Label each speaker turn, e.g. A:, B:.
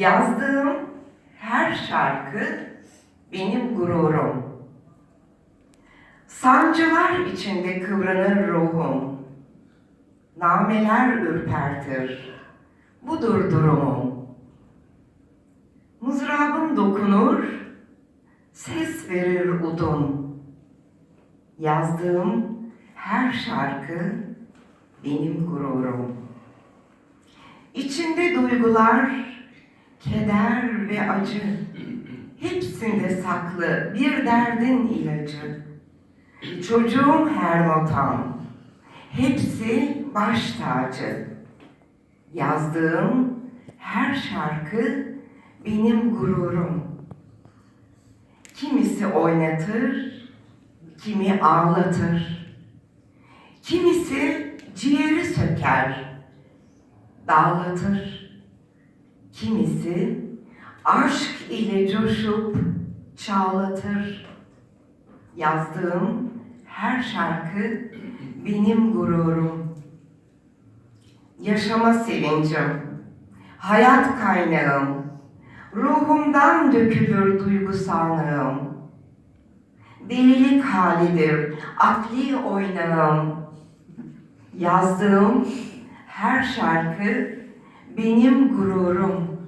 A: Yazdığım her şarkı benim gururum. Sancılar içinde kıvranır ruhum. Nameler ürpertir. Budur durumum. Mızrabım dokunur, ses verir udum. Yazdığım her şarkı benim gururum. İçinde duygular, keder ve acı, hepsinde saklı bir derdin ilacı. Çocuğum her notam, hepsi baş tacı. Yazdığım her şarkı benim gururum. Kimisi oynatır, kimi ağlatır. Kimisi ciğeri söker, dağlatır. Kimisi aşk ile coşup çağlatır. Yazdığım her şarkı benim gururum. Yaşama sevincim, hayat kaynağım, ruhumdan dökülür duygusallığım. Delilik halidir, akli oynağım. Yazdığım her şarkı benim gururum.